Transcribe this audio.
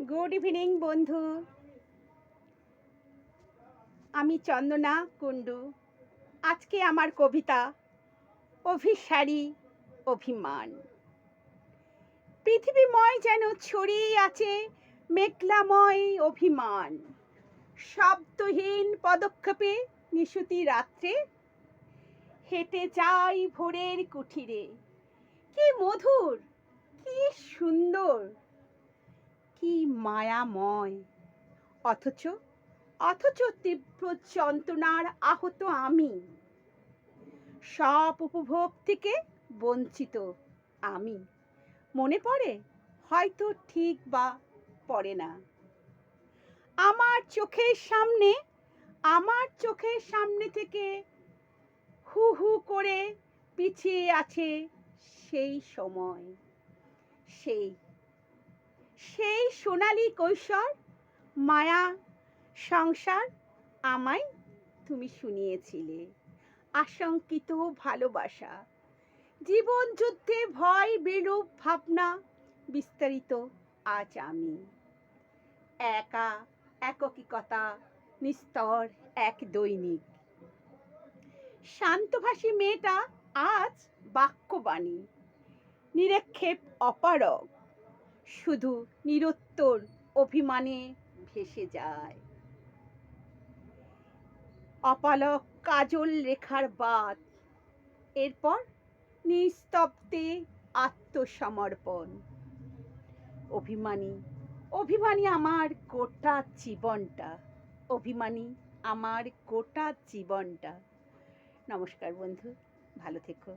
Good evening বন্ধু। আমি চন্দনা কুণ্ডু। আজকে আমার কবিতা, অভিসারী, অভিমান। পৃথিবীময় যেন ছড়িয়ে আছে মেঘলাময় অভিমান। শব্দহীন পদক্ষেপে নিশুতি রাত্রে হেঁটে যাই ভোরের কুঠিরে। কি মধুর, কি সুন্দর কি মায়াময়। অথচ অথচ তীব্র যন্ত্রণার আহত আমি। সব উপভোগ থেকে বঞ্চিত আমি। মনে পড়ে? হয়তো ঠিক বা পড়ে না। আমার চোখের সামনে, আমার চোখের সামনে থেকে হু হু করে পিছিয়ে আছে সেই সময়। সেই সেই সোনালী কৈশোর, মায়া সংসার আমায় তুমি শুনিয়েছিলে। আশঙ্কিত ভালোবাসা, জীবন যুদ্ধে ভয় বিরূপ ভাবনা বিস্তারিত আজ আমি। একা, এককিকতা, নিস্তর, এক দৈনিক। শান্তভাষী মেয়েটা আজ বাক্যবাণী, নিরক্ষেপ অপারক শুধু নিরুত্তর অভিমানে ভেসে যায়। অপালক কাজল রেখার বাদ এরপর নিস্তব্ধে আত্মসমর্পণ। অভিমানী অভিমানী আমার গোটা জীবনটা। অভিমানী আমার গোটা জীবনটা। নমস্কার বন্ধু, ভালো থেকো।